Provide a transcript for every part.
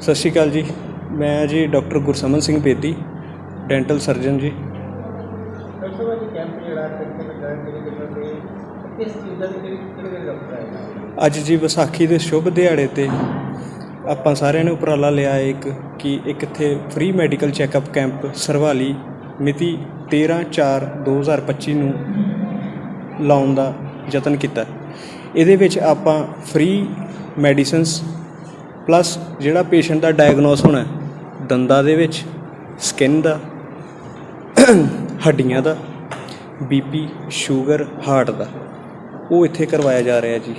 ਸਤਿ ਸ਼੍ਰੀ ਅਕਾਲ ਜੀ। ਮੈਂ ਜੀ doctor Gursaman Singh Bedi dental surgeon ji. ਅੱਜ ਜੀ ਵਿਸਾਖੀ ਦੇ ਸ਼ੁਭ ਦਿਹਾੜੇ ਤੇ ਆਪਾਂ ਸਾਰਿਆਂ ਨੇ ਉਪਰਾਲਾ ਲਿਆ ਹੈ ਇੱਕ ਕਿ ਇੱਕ ਇੱਥੇ free medical checkup camp Sarwali ਮਿਤੀ 13/4/2025 ਨੂੰ ਲਾਉਣ ਦਾ ਯਤਨ ਕੀਤਾ। ਇਹਦੇ ਵਿੱਚ ਆਪਾਂ ਫ੍ਰੀ ਮੈਡੀਸਿਨਸ ਪਲੱਸ ਜਿਹੜਾ ਪੇਸ਼ੈਂਟ ਦਾ ਡਾਇਗਨੋਸ ਹੋਣਾ ਦੰਦਾਂ ਦੇ ਵਿੱਚ ਸਕਿਨ ਦਾ, ਹੱਡੀਆਂ ਦਾ ਬੀਪੀ ਸ਼ੂਗਰ ਹਾਰਟ ਦਾ, ਉਹ ਇੱਥੇ ਕਰਵਾਇਆ ਜਾ ਰਿਹਾ ਜੀ।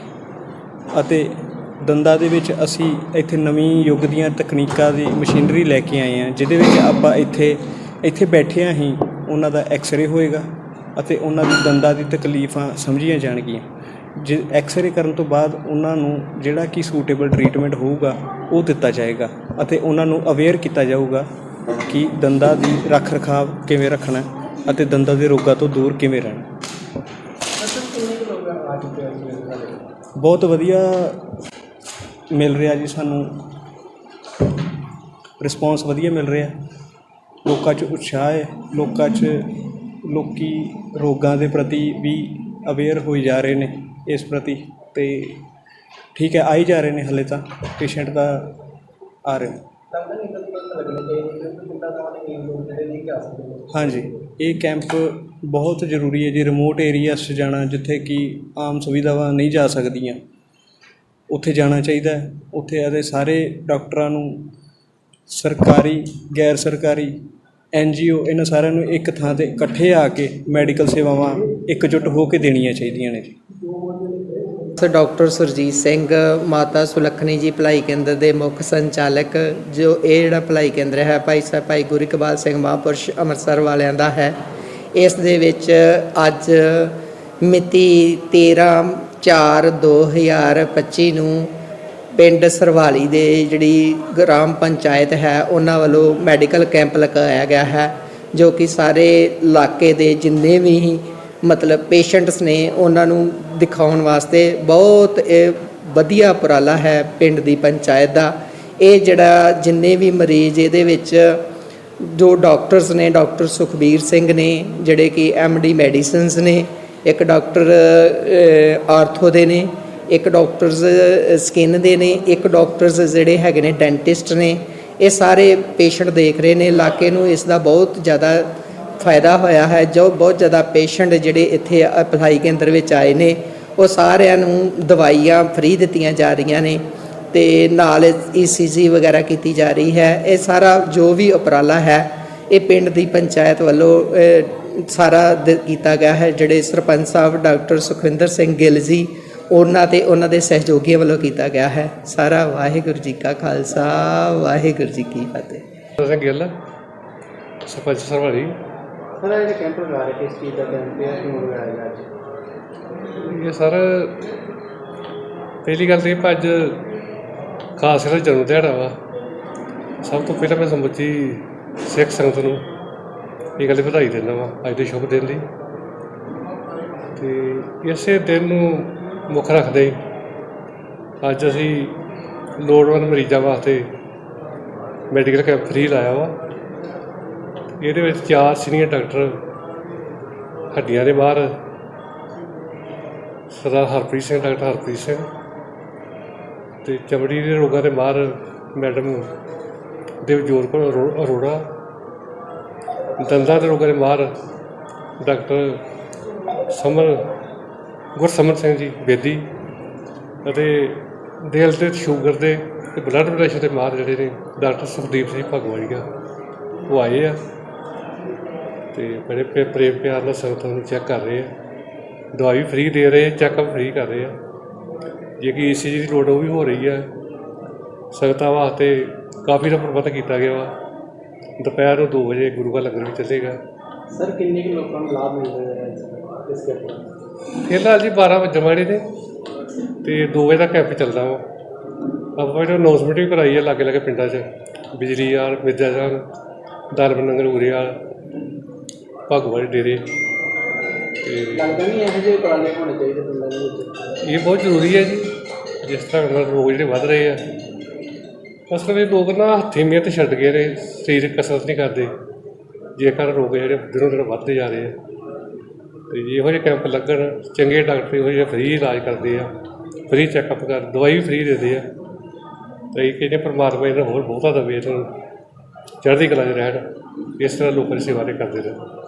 ਅਤੇ ਦੰਦਾਂ ਦੇ ਵਿੱਚ ਅਸੀਂ ਇੱਥੇ ਨਵੀਂ ਯੁੱਗ ਦੀਆਂ ਤਕਨੀਕਾਂ ਦੀ ਮਸ਼ੀਨਰੀ ਲੈ ਕੇ ਆਏ ਹਾਂ, ਜਿਹਦੇ ਵਿੱਚ ਆਪਾਂ ਇੱਥੇ ਇੱਥੇ ਬੈਠਿਆਂ ਹੀ ਉਹਨਾਂ ਦਾ ਐਕਸ-ਰੇ ਹੋਏਗਾ ਅਤੇ ਉਹਨਾਂ ਦੀ ਦੰਦਾਂ ਦੀ ਤਕਲੀਫਾਂ ਸਮਝੀਆਂ ਜਾਣਗੀਆਂ। ਜੇ ਐਕਸ-ਰੇ ਕਰਨ ਤੋਂ ਬਾਅਦ ਉਹਨਾਂ ਨੂੰ ਜਿਹੜਾ ਕਿ ਸੂਟੇਬਲ ਟਰੀਟਮੈਂਟ ਹੋਊਗਾ ਉਹ ਦਿੱਤਾ ਜਾਏਗਾ ਅਤੇ ਉਹਨਾਂ ਨੂੰ ਅਵੇਅਰ ਕੀਤਾ ਜਾਊਗਾ ਕਿ ਦੰਦਾਂ ਦੀ ਰੱਖ ਰਖਾਵ ਕਿਵੇਂ ਰੱਖਣਾ ਅਤੇ ਦੰਦਾਂ ਦੇ ਰੋਗਾਂ ਤੋਂ ਦੂਰ ਕਿਵੇਂ ਰਹਿਣਾ। ਬਹੁਤ ਵਧੀਆ ਮਿਲ ਰਿਹਾ ਜੀ ਸਾਨੂੰ। ਰਿਸਪੌਂਸ ਵਧੀਆ ਮਿਲ ਰਿਹਾ। ਲੋਕਾਂ 'ਚ ਉਤਸ਼ਾਹ ਹੈ। ਲੋਕਾਂ 'ਚ ਲੋਕੀ ਰੋਗਾਂ ਦੇ ਪ੍ਰਤੀ ਵੀ ਅਵੇਅਰ ਹੋਈ ਜਾ ਰਹੇ ਨੇ। ਇਸ ਪ੍ਰਤੀ ਅਤੇ ਠੀਕ ਹੈ, ਆਈ ਜਾ ਰਹੇ ਨੇ ਹਲੇ ਤਾਂ ਪੇਸ਼ੈਂਟ ਦਾ ਆ ਰਹੇ ਨੇ। ਹਾਂਜੀ, ਇਹ ਕੈਂਪ ਬਹੁਤ ਜ਼ਰੂਰੀ ਹੈ ਜੀ ਰਿਮੋਟ ਏਰੀਆ 'ਚ ਜਾਣਾ, ਜਿੱਥੇ ਕਿ ਆਮ ਸੁਵਿਧਾਵਾਂ ਨਹੀਂ ਜਾ ਸਕਦੀਆਂ। ਉੱਥੇ ਜਾਣਾ ਚਾਹੀਦਾ ਉੱਥੇ ਆਦੇ ਸਾਰੇ ਡਾਕਟਰਾਂ ਨੂੰ ਸਰਕਾਰੀ, ਗੈਰ ਸਰਕਾਰੀ ਐੱਨ ਜੀ ਓ ਇਹਨਾਂ ਸਾਰਿਆਂ ਨੂੰ ਇੱਕ ਥਾਂ ਤੇ ਇਕੱਠੇ ਆ ਕੇ ਮੈਡੀਕਲ ਸੇਵਾਵਾਂ ਇਕਜੁੱਟ ਹੋ ਕੇ ਦੇਣੀਆਂ ਚਾਹੀਦੀਆਂ ਨੇ ਜੀ। ਸਰ, ਡਾਕਟਰ ਸੁਰਜੀਤ ਸਿੰਘ, ਮਾਤਾ ਸੁਲੱਖਣੀ ਜੀ, ਭਲਾਈ ਕੇਂਦਰ ਦੇ ਮੁੱਖ ਸੰਚਾਲਕ, ਜੋ ਇਹ ਜਿਹੜਾ ਭਲਾਈ ਕੇਂਦਰ ਹੈ, ਭਾਈ ਸਾਹਿਬ ਭਾਈ ਗੁਰੂ ਇਕਬਾਲ ਸਿੰਘ ਮਹਾਂਪੁਰਸ਼ ਅੰਮ੍ਰਿਤਸਰ ਵਾਲਿਆਂ ਦਾ ਹੈ। ਇਸ ਦੇ ਵਿੱਚ ਅੱਜ ਮਿਤੀ 13 4 2025 ਨੂੰ ਪਿੰਡ ਸਰਵਾਲੀ ਦੇ ਜਿਹੜੀ ਗ੍ਰਾਮ ਪੰਚਾਇਤ ਹੈ, ਉਹਨਾਂ ਵੱਲੋਂ ਮੈਡੀਕਲ ਕੈਂਪ ਲਗਾਇਆ ਗਿਆ ਹੈ, ਜੋ ਕਿ ਸਾਰੇ ਇਲਾਕੇ ਦੇ ਜਿੰਨੇ ਵੀ ਮਤਲਬ ਪੇਸ਼ੈਂਟਸ ਨੇ, ਉਹਨਾਂ ਨੂੰ ਦਿਖਾਉਣ ਵਾਸਤੇ ਬਹੁਤ ਇਹ ਵਧੀਆ ਉਪਰਾਲਾ ਹੈ ਪਿੰਡ ਦੀ ਪੰਚਾਇਤ ਦਾ। ਇਹ ਜਿਹੜਾ ਜਿੰਨੇ ਵੀ ਮਰੀਜ਼ ਇਹਦੇ ਵਿੱਚ, ਜੋ ਡਾਕਟਰਸ ਨੇ, ਡਾਕਟਰ ਸੁਖਬੀਰ ਸਿੰਘ ਨੇ, ਜਿਹੜੇ ਕਿ ਡੀ ਮੈਡੀਸਿਨਸ ਨੇ, ਇੱਕ ਡਾਕਟਰ ਆਰਥੋ ਦੇ ਨੇ ਇੱਕ ਡਾਕਟਰਸ ਸਕਿਨ ਦੇ ਨੇ, ਇੱਕ ਡਾਕਟਰਸ ਜਿਹੜੇ ਹੈਗੇ ਨੇ ਡੈਂਟਿਸਟ ਨੇ, ਇਹ ਸਾਰੇ ਪੇਸ਼ੈਂਟ ਦੇਖ ਰਹੇ ਨੇ, ਇਲਾਕੇ ਨੂੰ ਇਸ ਦਾ ਬਹੁਤ ਜ਼ਿਆਦਾ ਫਾਇਦਾ ਹੋਇਆ ਹੈ, ਜੋ ਬਹੁਤ ਜ਼ਿਆਦਾ ਪੇਸ਼ੈਂਟ ਜਿਹੜੇ ਇੱਥੇ ਅਪਲਾਈ ਕੇਂਦਰ ਵਿੱਚ ਆਏ ਨੇ, ਉਹ ਸਾਰਿਆਂ ਨੂੰ ਦਵਾਈਆਂ ਫ੍ਰੀ ਦਿੱਤੀਆਂ ਜਾ ਰਹੀਆਂ ਨੇ ਤੇ ਨਾਲ ਈਸੀਜੀ ਵਗੈਰਾ ਕੀਤੀ ਜਾ ਰਹੀ ਹੈ, ਇਹ ਸਾਰਾ ਜੋ ਵੀ ਉਪਰਾਲਾ ਹੈ, ਇਹ ਪਿੰਡ ਦੀ ਪੰਚਾਇਤ ਵੱਲੋਂ ਸਾਰਾ ਕੀਤਾ ਗਿਆ ਹੈ, ਜਿਹੜੇ ਸਰਪੰਚ ਸਾਹਿਬ ਡਾਕਟਰ ਸੁਖਵਿੰਦਰ ਸਿੰਘ ਗਿੱਲ ਜੀ ਉਹਨਾਂ ਤੇ ਉਹਨਾਂ ਦੇ ਸਹਿਯੋਗੀਆਂ ਵੱਲੋਂ ਕੀਤਾ ਗਿਆ ਹੈ। ਸਾਰਾ ਵਾਹਿਗੁਰੂ ਜੀ ਕਾ ਖਾਲਸਾ ਵਾਹਿਗੁਰੂ ਜੀ ਕੀ ਫਤਿਹ। ਸਿੰਘ ਗਿੱਲ ਸਰਪੰਚ ਸਰਵਾਲੀ। ਸਰ ਇਹ ਕੈਂਪ ਲਗਾ ਰਹੇ ਕਿਸ ਚੀਜ਼ ਦਾ ਕੈਂਪ ਹੈ? ਕਿਉਂ ਲਗਾਇਆ ਗਿਆ ਅੱਜ? ਇਹ ਸਰ ਪਹਿਲੀ ਗੱਲ ਤੇ ਇਹ ਅੱਜ ਖਾਸ ਕਰਕੇ ਜਨਮ ਦਿਹਾੜਾ ਵਾ। ਸਭ ਤੋਂ ਪਹਿਲਾਂ ਮੈਂ ਸਮੁੱਚੀ ਸਿੱਖ ਸੰਗਤ ਨੂੰ ਇਹ ਗੱਲ ਵਧਾਈ ਦਿੰਦਾ ਵਾ ਅੱਜ ਦੇ ਸ਼ੁਭ ਦਿਨ ਦੀ। ਤੇ ਇਸੇ ਦਿਨ ਨੂੰ ਮੁੱਖ ਰੱਖਦੇ। ਅੱਜ ਅਸੀਂ ਲੋੜਵੰਦ ਮਰੀਜ਼ਾਂ ਵਾਸਤੇ ਮੈਡੀਕਲ ਕੈਂਪ ਫ੍ਰੀ ਲਾਇਆ ਵਾ। ਇਹਦੇ ਵਿੱਚ ਚਾਰ ਸੀਨੀਅਰ ਡਾਕਟਰ ਹੱਡੀਆਂ ਦੇ ਬਾਹਰ। ਸਰਦਾਰ ਹਰਪ੍ਰੀਤ ਸਿੰਘ, ਡਾਕਟਰ ਹਰਪ੍ਰੀਤ ਸਿੰਘ ਤੇ ਚਮੜੀ ਦੇ ਰੋਗਾਂ ਦੇ ਬਾਹਰ ਮੈਡਮ ਦੇਵਜੋਤ ਕੌਰ ਅਰੋ- ਅਰੋੜਾ। ਦੰਦਾਂ ਦੇ ਰੋਗਾਂ ਦੇ ਬਾਹਰ ਡਾਕਟਰ ਸਮਰ ਗੁਰਸਮਨ ਸਿੰਘ ਜੀ, ਬੇਦੀ ਅਤੇ ਦਿਲ ਤੇ ਸ਼ੂਗਰ ਦੇ ਤੇ ਬਲੱਡ ਪ੍ਰੈਸ਼ਰ ਦੇ ਮਾਰ ਜਿਹੜੇ ਨੇ, ਡਾਕਟਰ ਸੁਖਦੀਪ ਸਿੰਘ ਭਗਵਾਨੀਆ ਉਹ ਆਏ ਆ ਤੇ ਬੜੇ ਪ੍ਰੇਮ ਪਿਆਰ ਨਾਲ ਸੰਗਤਾਂ ਨੂੰ ਚੈੱਕ ਕਰ ਰਹੇ ਆ। ਦਵਾਈ ਵੀ ਫ੍ਰੀ ਦੇ ਰਹੇ ਚੈੱਕਅਪ ਫ੍ਰੀ ਕਰ ਰਹੇ ਆ। ਜੇ ਕਿ ਈਸੀਜੀ ਦੀ ਲੋੜ ਉਹ ਵੀ ਹੋ ਰਹੀ ਆ। ਸੰਗਤਾਂ ਵਾਸਤੇ ਕਾਫੀ ਦਾ ਪ੍ਰਬੰਧ ਕੀਤਾ ਗਿਆ ਵਾ। ਦੁਪਹਿਰ ਨੂੰ 2 ਵਜੇ ਗੁਰੂ ਘਰ ਲੰਗਰ ਵੀ ਚੱਲੇਗਾ। ਸਰ ਕਿੰਨੇ ਕੁ ਲੋਕਾਂ ਨੂੰ ਲਾਭ ਮਿਲ ਰਿਹਾ ਹੈ ਇਸ- ਕਰਕੇ? ਫਿਲਹਾਲ ਜੀ 12 ਵਜੇ ਜਮਾੜੇ ਨੇ ਤੇ 2 ਵਜੇ ਤੱਕ ਕੈਂਪ ਚੱਲਦਾ ਵਾ। ਆਪਾਂ ਜਿਹੜਾ ਅਨਾਉਂਸਮੈਂਟ ਵੀ ਕਰਾਈ ਹੈ ਲਾਗੇ ਲਾਗੇ ਪਿੰਡਾਂ 'ਚ ਬਿਜਲੀ ਵਾਲ ਮਿਰਜ਼ਾ ਜਾਨ ਦਰਬਨ ਨਗਰ ਉਰੇਵਾਲ ਭਗਵਾਨ ਡੇਰੇ। ਤੇ ਲੱਗਦਾ ਨਹੀਂ ਇਹੋ ਜਿਹੇ ਉਪਰਾਲੇ ਹੋਣੇ ਚਾਹੀਦੇ ਪਿੰਡਾਂ ਦੇ ਵਿੱਚ। ਇਹ ਬਹੁਤ ਜ਼ਰੂਰੀ ਹੈ ਜੀ ਜਿਸ ਤਰ੍ਹਾਂ ਨਾਲ ਰੋਗ ਜਿਹੜੇ ਵੱਧ ਰਹੇ ਆ। ਅਸਲ ਵਿੱਚ ਲੋਕ ਨਾ ਹੱਥੀਂ ਮਿਹਨਤ ਛੱਡ ਗਏ ਨੇ ਸਰੀਰਕ ਕਸਰਤ ਨਹੀਂ ਕਰਦੇ। ਜੇਕਰ ਰੋਗ ਜਿਹੜੇ ਦਿਨੋਂ ਦਿਨ ਵੱਧਦੇ ਜਾ ਰਹੇ ਆ। ਇਹੋ ਜਿਹੇ ਕੈਂਪ ਲੱਗਣ, ਚੰਗੇ ਡਾਕਟਰ ਇਹੋ ਜਿਹੇ ਫ੍ਰੀ ਇਲਾਜ ਕਰਦੇ ਆ ਫ੍ਰੀ ਚੈੱਕਅਪ ਕਰ, ਦਵਾਈ ਵੀ ਫ੍ਰੀ ਦਿੰਦੇ ਆ, ਤੇ ਇਹ ਕਹਿੰਦੇ ਪਰਮਾਤਮਾ ਇਹਨਾਂ ਹੋਰ ਬਹੁਤਾ ਦਵੇ ਇਹਨਾਂ ਚੜ੍ਹਦੀ ਕਲਾ 'ਚ ਰਹਿਣ, ਇਸ ਤਰ੍ਹਾਂ ਲੋਕਾਂ ਦੀ ਸੇਵਾ ਦੇ ਕਰਦੇ ਰਹਿਣ।